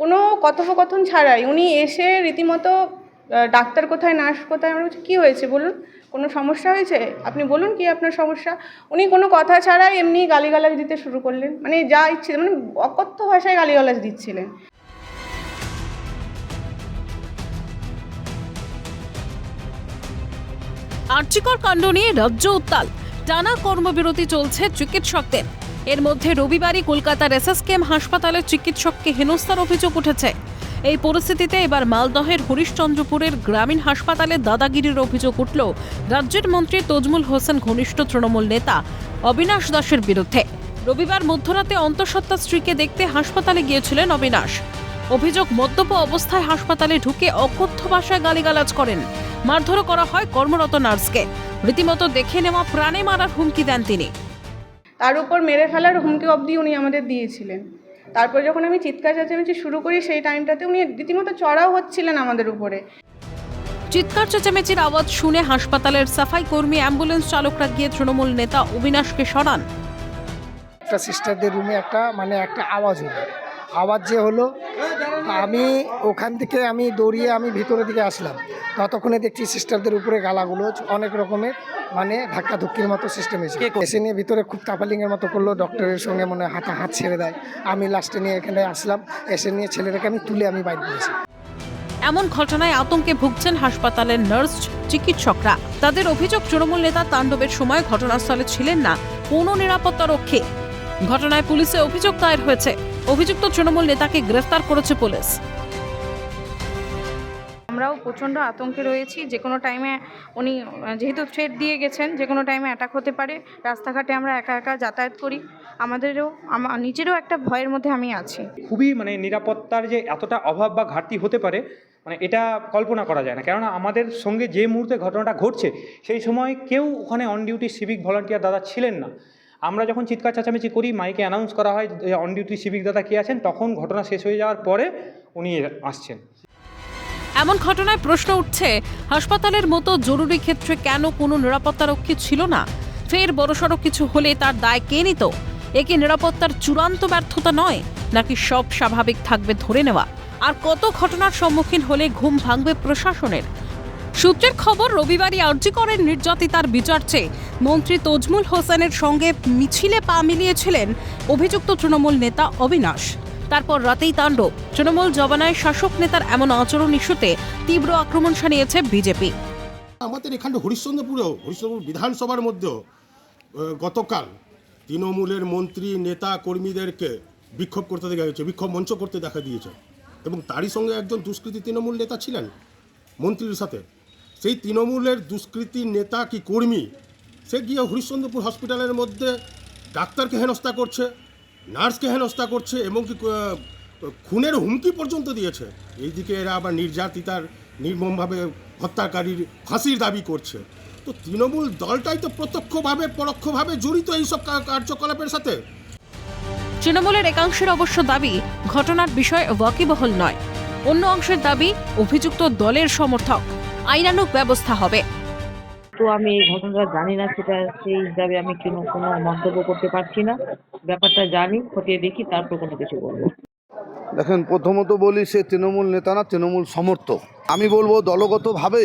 কোনো কথোপকথন ছাড়াই। উনি এসে রীতিমতো ডাক্তার কোথায়, নার্স কোথায়, আমরা বলছি, কী হয়েছে? বলুন, কোনো সমস্যা হয়েছে? আপনি বলুন কি আপনার সমস্যা? উনি কোনো কথা ছাড়াই এমনি গালিগালাজ দিতে শুরু করলেন। মানে যা ইচ্ছে মানে অকথ্য ভাষায় গালিগালাজ দিচ্ছিলেন। আর্চিকর কাণ্ড নিয়ে রাজ্য উত্তাল। টানা কর্মবিরতি চলছে চিকিৎসকদের। এর মধ্যে রবিবারই কলকাতার এসএসকেএম হাসপাতালে চিকিৎসককে হেনস্থার অভিযোগ উঠেছে। এই পরিস্থিতিতে এবার মালদহের হরিশচন্দ্রপুরের গ্রামীণ হাসপাতালে দাদাগিরির অভিযোগ উঠল, রাজ্যের মন্ত্রী তজমুল হোসেন ঘনিষ্ঠ তৃণমূল নেতা অবিনাশ দাসের বিরুদ্ধে। রবিবার মধ্যরাতে অন্তঃসত্ত্বা স্ত্রীকে দেখতে হাসপাতালে গিয়েছিলেন অবিনাশ। অভিযোগ, মদ্যপ অবস্থায় হাসপাতালে ঢুকে অকথ্য ভাষায় গালিগালাজ করেন। মারধরও করা হয় কর্মরত নার্সকে। রীতিমতো দেখে নেওয়া প্রাণে মারার হুমকি দেন তিনি। তার উপর মেরে ফেলার হুমকি অবধি উনি আমাদের দিয়েছিলেন। তারপর যখন আমি চিৎকার চেঁচামেচি শুরু করি সেই টাইমটাতে উনি রীতিমতো চড়াও হচ্ছিলেন আমাদের উপরে। চিৎকার চেঁচামেচির আওয়াজ শুনে হাসপাতালের সাফাই কর্মী অ্যাম্বুলেন্স চালকরা গিয়ে তৃণমূল নেতা অবিনাশকে সরান। একটা সিস্টারদের রুমে একটা মানে একটা আওয়াজ হলো। আওয়াজ যে হলো আমি ওখান থেকে আমি দৌড়িয়ে আমি ভিতরের দিকে আসলাম। ততক্ষণে দেখছি সিস্টারদের উপরে গালাগুলো অনেক রকমের মানে ধাক্কা ধুক্কির মতো সিস্টেম এসে এসে নিয়ে ভিতরে খুব তাপালিংয়ের মতো করল ডক্টরের সঙ্গে মনে হয় হাতা হাত ছেড়ে দেয়। আমি লাস্টে নিয়ে এখানে আসলাম এসে নিয়ে ছেলেটাকে আমি তুলে আমি বাইরে দিয়েছি এমন ঘটনায় আতঙ্কে ভুগছেন হাসপাতালের নার্স চিকিৎসকরা। তাদের অভিযোগ তৃণমূল নেতা তাণ্ডবের সময় ঘটনাস্থলে ছিলেন না। কোনো নিরাপত্তা রক্ষী। ঘটনায় পুলিশে অভিযোগ দায়ের হয়েছে। অভিযুক্ত তৃণমূল নেতাকে গ্রেফতার করেছে পুলিশ। আমরাও প্রচণ্ড আতঙ্কে রয়েছি যে কোনো টাইমে উনি যেহেতু থ্রেড দিয়ে গেছেন যে কোনো টাইমে অ্যাটাক হতে পারে রাস্তাঘাটে আমরা একা একা যাতায়াত করি। আমাদেরও আমার নিজেরও একটা ভয়ের মধ্যে আমি আছি। খুবই মানে নিরাপত্তার যে এতটা অভাব বা ঘাটতি হতে পারে মানে এটা কল্পনা করা যায় না। কেননা আমাদের সঙ্গে যে মুহূর্তে ঘটনাটা ঘটছে সেই সময় কেউ ওখানে অন ডিউটি সিভিক ভলান্টিয়ার দাদা ছিলেন না। আমরা যখন চিৎকার চেঁচামেচি করি, মাইকে অ্যানাউন্স করা হয় অন ডিউটি সিভিক দাদা কে আছেন, তখন ঘটনা শেষ হয়ে যাওয়ার পরে উনি আসছেন। এমন ঘটনায় প্রশ্ন উঠছে, হাসপাতালের মতো জরুরি ক্ষেত্রে কেন কোনো নিরাপত্তারক্ষী ছিল না? ফের বড়সড় কিছু হলে তার দায় কে নিত? একে নিরাপত্তার চূড়ান্ত ব্যর্থতা নয়, নাকি সব স্বাভাবিক থাকবে ধরে নেওয়া? আর কত ঘটনার সম্মুখীন হলে ঘুম ভাঙবে প্রশাসনের? সূত্রের খবর, রবিবারই আর্জি করেন নির্যাতিতার বিচার চেয়ে। মন্ত্রী তজমুল হোসেনের সঙ্গে মিছিলে পা মিলিয়েছিলেন অভিযুক্ত তৃণমূল নেতা অবিনাশ। তারপর রাতেই তাণ্ডব তৃণমূল জবানায় শাসক নেতার এমন আচরণ ইস্যুতে তীব্র আক্রমণ শানিয়েছে বিজেপি। আমাদের এখানে হরিশ্চন্দ্রপুরেও, হরিশ্চন্দ্রপুর বিধানসভার মধ্যেও গতকাল তৃণমূলের মন্ত্রী, নেতা, কর্মীদেরকে বিক্ষোভ করতে দেখা গেছে বিক্ষোভ মঞ্চ করতে দেখা দিয়েছে। এবং তারই সঙ্গে একজন দুষ্কৃতী তৃণমূল নেতা ছিলেন মন্ত্রীর সাথে। সেই তৃণমূলের দুষ্কৃতী নেতা কি কর্মী? সে গিয়ে হরিশ্চন্দ্রপুর হসপিটালের মধ্যে ডাক্তারকে হেনস্থা করছে, নার্সকে হেনস্থা করছে এবং কি খুনের হুমকি পর্যন্ত দিয়েছে। এইদিকে এরা আবার নির্যাতিতার, নির্মমভাবে হত্যাকারীর ফাঁসির দাবি করছে। তো তৃণমূল দলটাই তো প্রত্যক্ষভাবে, পরোক্ষভাবে জড়িত এইসব কার্যকলাপের সাথে। তৃণমূলের একাংশের অবশ্য দাবি ঘটনার বিষয় ওয়াকিবহল নয়। অন্য অংশের দাবি, অভিযুক্ত দলের সমর্থক। আইনানুগ ব্যবস্থা হবে। তো আমি এই ঘটনাটা জানি না সেটা সেই হিসাবে আমি কোনো কোনো মন্তব্য করতে পারছি না। ব্যাপারটা জানি খতিয়ে দেখি তারপর কোনো কিছু বলব। দেখেন প্রথমত বলি সে তৃণমূল নেতা না তৃণমূল সমর্থক। আমি বলব দলগতভাবে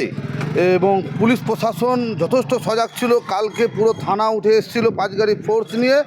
এবং পুলিশ প্রশাসন যথেষ্ট সজাগ ছিল। কালকে পুরো থানা উঠে এসেছিল পাঁচ গাড়ি ফোর্স নিয়ে।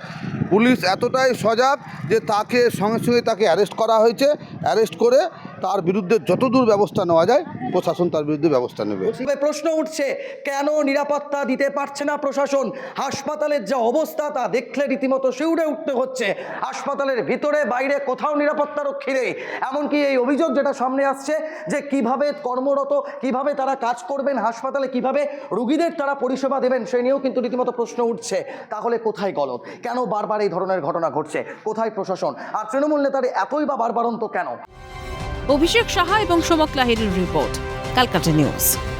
পুলিশ এতটাই সজাগ যে তাকে সঙ্গে সঙ্গে তাকে অ্যারেস্ট করা হয়েছে। অ্যারেস্ট করে তার বিরুদ্ধে যতদূর ব্যবস্থা নেওয়া যায়, প্রশাসন তার বিরুদ্ধে ব্যবস্থা নেবে। প্রশ্ন উঠছে, কেন নিরাপত্তা দিতে পারছে না প্রশাসন? হাসপাতালের যা অবস্থা তা দেখলে রীতিমতো শিউরে উঠতে হচ্ছে। হাসপাতালের ভিতরে, বাইরে কোথাও নিরাপত্তা রক্ষী নেই। এমনকি এই অভিযোগ যেটা সামনে আসছে, যে কীভাবে কর্মরত, কীভাবে তারা কাজ করবেন হাসপাতালে, কীভাবে রুগীদের তারা পরিষেবা দেবেন, সে নিয়েও কিন্তু রীতিমতো প্রশ্ন উঠছে। তাহলে কোথায় গলত কেন বারবার এই ধরনের ঘটনা ঘটছে? কোথায় প্রশাসন? আর তৃণমূল নেতার এতই বা বারবারন্ত কেন? অভিষেক সাহা এবং সোমক লাহিরের রিপোর্ট ক্যালকাটা নিউজ।